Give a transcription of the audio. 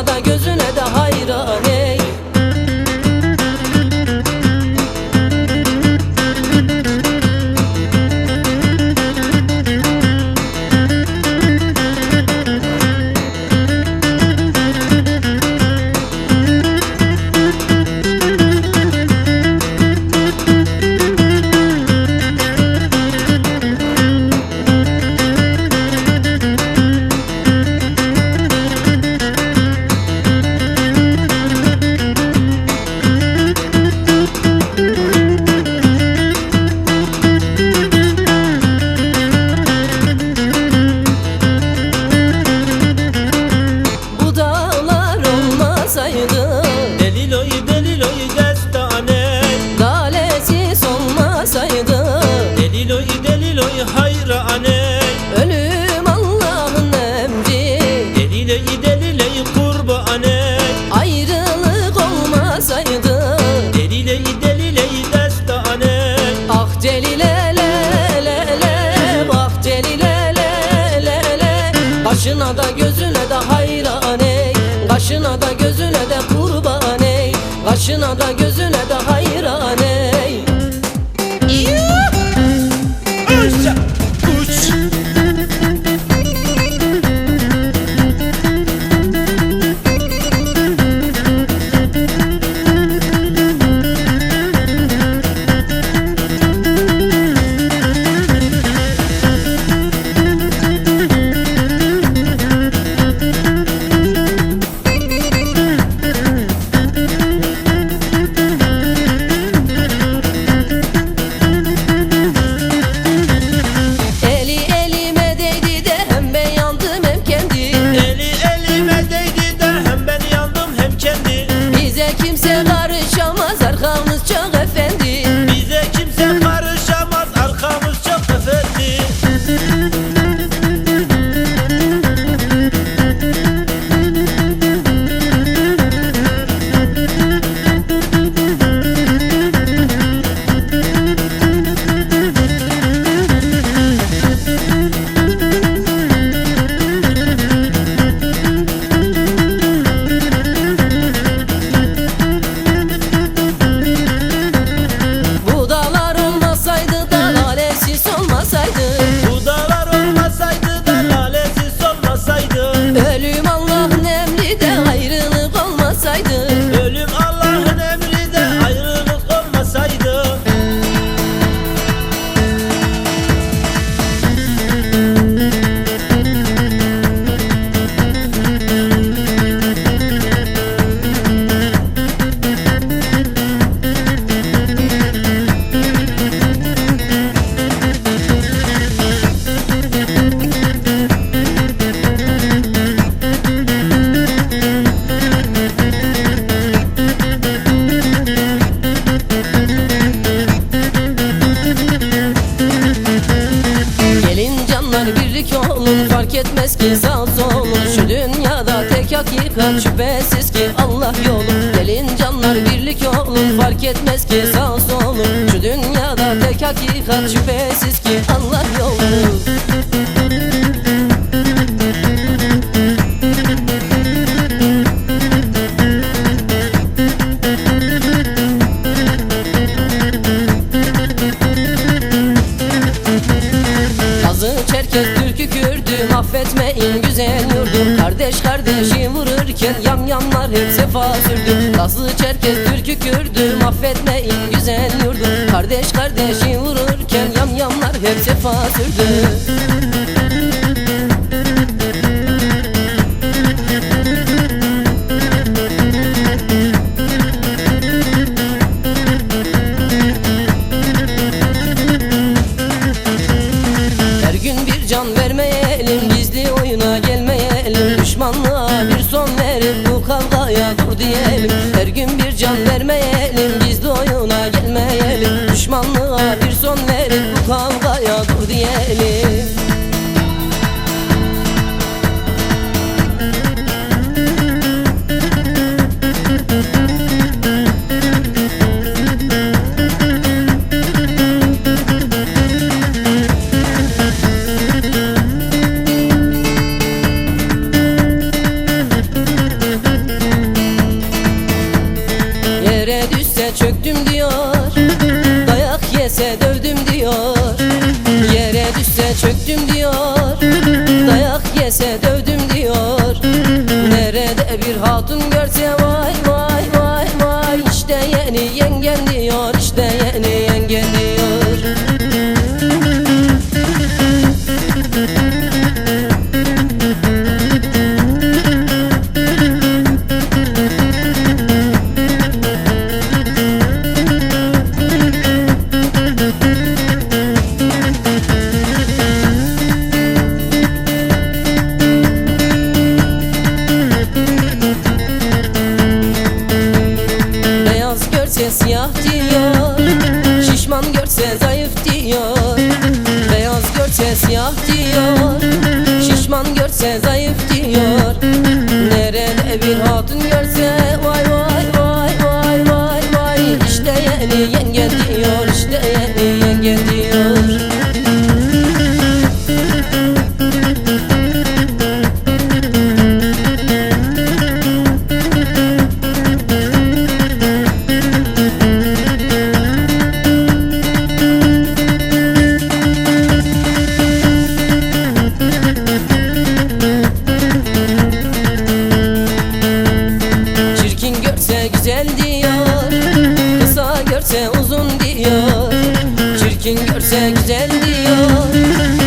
dünyada göz Başına da göz Hani birlik olur Fark etmez ki sağ solun Şu dünyada tek hakikat şüphesiz ki Allah yolu. Gelin canlar birlik olur Fark etmez ki sağ solun Şu dünyada tek hakikat şüphesiz ki Allah yolu. Derken yan yanlar hep sefa sürdü. Lazlı Çerkez Türk'ü Kürd'ü Affetmeyin güzel yurdu Kardeş kardeşi vururken yan yanlar hep sefa sürdü. çöktüm diyor. Çirkin görse güzel diyor